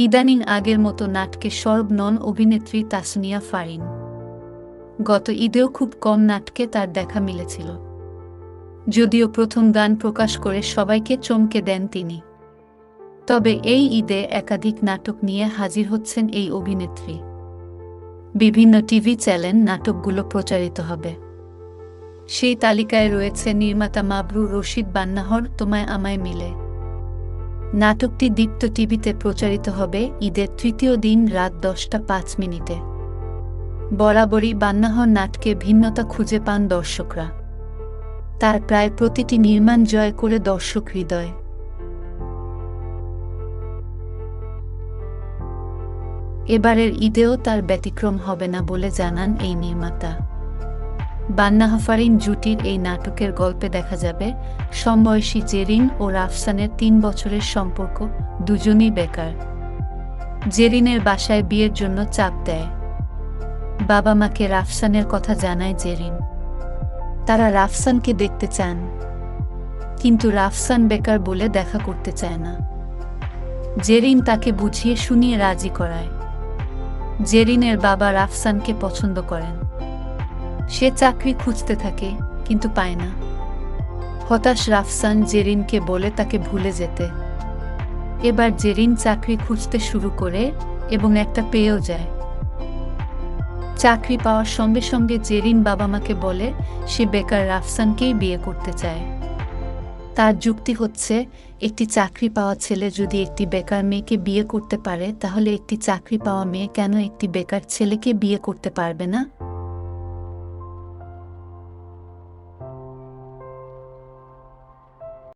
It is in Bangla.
ইদানিং আগের মতো নাটকে সর্ব নন অভিনেত্রী তাসনিয়া ফারিন। গত ঈদেও খুব কম নাটকে তার দেখা মিলেছিল। যদিও প্রথম গান প্রকাশ করে সবাইকে চমকে দেন তিনি। তবে এই ঈদে একাধিক নাটক নিয়ে হাজির হচ্ছেন এই অভিনেত্রী। বিভিন্ন টিভি চ্যানেল নাটকগুলো প্রচারিত হবে। সেই তালিকায় রয়েছে নির্মাতা মাবরু রশিদ বান্নাহর, তোমায় আমায় মিলে। নাটকটি দীপ্ত টিভিতে প্রচারিত হবে ঈদের তৃতীয় দিন রাত দশটা পাঁচ মিনিটে। বরাবরই বান্নাহর নাটকে ভিন্নতা খুঁজে পান দর্শকরা। তার প্রায় প্রতিটি নির্মাণ জয় করে দর্শক হৃদয়। এবারের ঈদেও তার ব্যতিক্রম হবে না বলে জানান এই নির্মাতা। বান্না হাফারিন জুটির এই নাটকের গল্পে দেখা যাবে, সমবয়সী জেরিন ও রাফসানের তিন বছরের সম্পর্ক দুজনই বেকার। জেরিনের বাসায় বিয়ের জন্য চাপ দেয়। বাবা মাকে রাফসানের কথা জানায় জেরিন। তারা রাফসানকে দেখতে চান। কিন্তু রাফসান বেকার বলে দেখা করতে চায় না। জেরিন তাকে বুঝিয়ে শুনিয়ে রাজি করায়। জেরিনের বাবা রাফসানকে পছন্দ করেন। সে চাকরি খুঁজতে থাকে, কিন্তু পায় না। হতাশ রাফসান জেরিনকে বলে তাকে ভুলে যেতে। এবার জেরিন চাকরি খুঁজতে শুরু করে এবং একটা পেয়েও যায়। চাকরি পাওয়ার সঙ্গে সঙ্গে জেরিন বাবা মাকে বলে সে বেকার রাফসানকেই বিয়ে করতে চায়। তার যুক্তি হচ্ছে, একটি চাকরি পাওয়া ছেলে যদি একটি বেকার মেয়েকে বিয়ে করতে পারে, তাহলে একটি চাকরি পাওয়া মেয়ে কেন একটি বেকার ছেলেকে বিয়ে করতে পারবে না?